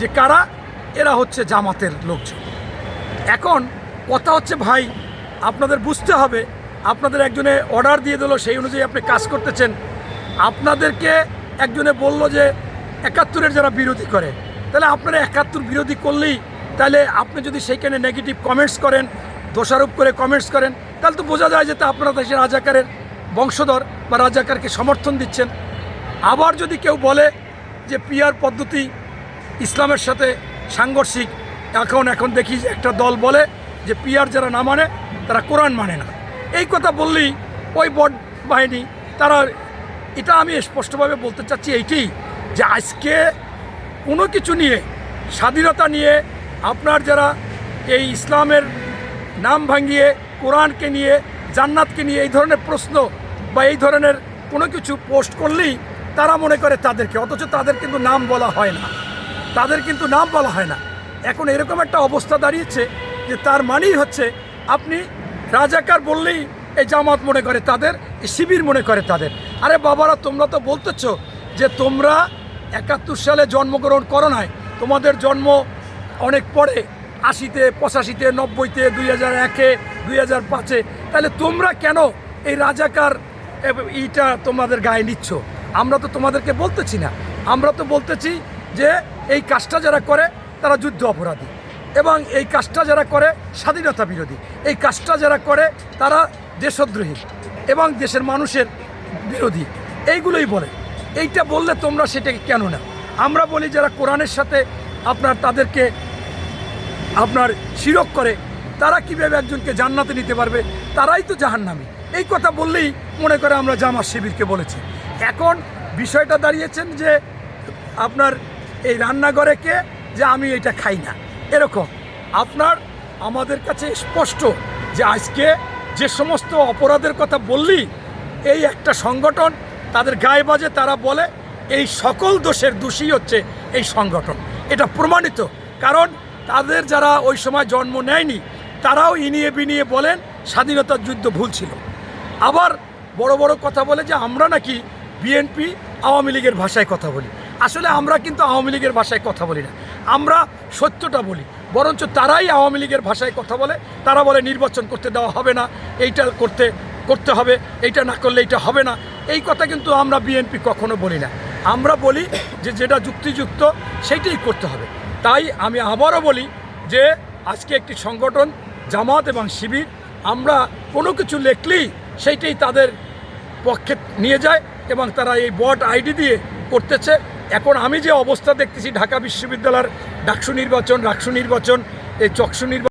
যে কারা? এরা হচ্ছে জামাতের লোকজন। এখন কথা হচ্ছে, ভাই, আপনাদের বুঝতে হবে, আপনাদের একজনে অর্ডার দিয়ে দিল, সেই অনুযায়ী আপনি কাজ করতেছেন। আপনাদেরকে একজনে বলল যে একাত্তরের যারা বিরোধী করে, তাহলে আপনারা একাত্তর বিরোধী করলেই, তাহলে আপনি যদি সেইখানে নেগেটিভ কমেন্টস করেন, দোষারোপ করে কমেন্টস করেন, তাহলে তো বোঝা যায় যে তা আপনারা দেশের রাজাকারের বংশধর বা রাজাকারকে সমর্থন দিচ্ছেন। আবার যদি কেউ বলে যে পিয়ার পদ্ধতি ইসলামের সাথে সাংঘর্ষিক। এখন এখন দেখি একটা দল বলে যে পিয়ার যারা না মানে তারা কোরআন মানে না। এই কথা বললেই ওই বট বাহিনী, তারা এটা আমি স্পষ্টভাবে বলতে চাচ্ছি এইটাই যে আজকে কোনো কিছু নিয়ে, স্বাধীনতা নিয়ে আপনার যারা এই ইসলামের নাম ভাঙিয়ে, কোরআনকে নিয়ে, জান্নাতকে নিয়ে এই ধরনের প্রশ্ন বা এই ধরনের কোনো কিছু পোস্ট করলেই তারা মনে করে তাদেরকে, অথচ তাদের কিন্তু নাম বলা হয় না। তাদের কিন্তু নাম বলা হয় না। এখন এরকম একটা অবস্থা দাঁড়িয়েছে যে তার মানেই হচ্ছে আপনি রাজাকার বললেই এই জামাত মনে করে তাদের শিবির মনে করে তাদের। আরে বাবারা, তোমরা তো বলতেছ যে তোমরা একাত্তর সালে জন্মগ্রহণ করো নাই। তোমাদের জন্ম অনেক পরে, আশিতে, পঁচাশিতে, নব্বইতে, দুই হাজার একে, দুই হাজার পাঁচে। তাহলে তোমরা কেন এই রাজাকার এইটা তোমাদের গায়ে নিচ্ছ? আমরা তো তোমাদেরকে বলতেছি না। আমরা তো বলতেছি যে এই কাজটা যারা করে, তারা যুদ্ধ অপরাধী। এবং এই কাজটা যারা করে, স্বাধীনতা বিরোধী। এই কাজটা যারা করে, তারা দেশদ্রোহী এবং দেশের মানুষের বিরোধী। এইগুলোই বলে। এইটা বললে তোমরা সেটাকে কেন না? আমরা বলি যারা কোরআনের সাথে আপনার তাদেরকে আপনার শিরক করে, তারা কীভাবে একজনকে জান্নাতে নিতে পারবে? তারাই তো জাহান্নামী। এই কথা বললেই মনে করে আমরা জামাত শিবিরকে বলেছি। এখন বিষয়টা দাঁড়িয়েছেন যে আপনার এই রান্নাঘরে কে যে আমি এটা খাই না? এরকম। আপনার, আমাদের কাছে স্পষ্ট যে আজকে যে সমস্ত অপরাধের কথা বললি, এই একটা সংগঠন, তাদের গায়ে বাজে তারা বলে, এই সকল দোষের দোষী হচ্ছে এই সংগঠন। এটা প্রমাণিত। কারণ তাদের যারা ওই সময় জন্ম নেয়নি, তারাও ইনিয়ে বিনিয়ে বলেন স্বাধীনতার যুদ্ধ ভুল ছিল। আবার বড় বড় কথা বলে যে আমরা নাকি বিএনপি আওয়ামী লীগের ভাষায় কথা বলি। আসলে আমরা কিন্তু আওয়ামী লীগের ভাষায় কথা বলি না। আমরা সত্যটা বলি, বরঞ্চ তারাই আওয়ামী লীগের ভাষায় কথা বলে। তারা বলে নির্বাচন করতে দেওয়া হবে না, এইটা করতে করতে হবে, এইটা না করলে এইটা হবে না। এই কথা কিন্তু আমরা বিএনপি কখনো বলি না। আমরা বলি যে যেটা যুক্তিযুক্ত, সেইটাই করতে হবে। তাই আমি আবারও বলি যে আজকে একটি সংগঠন, জামাত এবং শিবির, আমরা কোনো কিছু লেখলেই সেইটাই তাদের পক্ষে নিয়ে যায় এবং তারা এই বট আইডি দিয়ে করতেছে। এখন আমি যে অবস্থা দেখতেছি ঢাকা বিশ্ববিদ্যালয়ের ডাকসু নির্বাচন রাকসু নির্বাচন এই চকসু নির্বাচন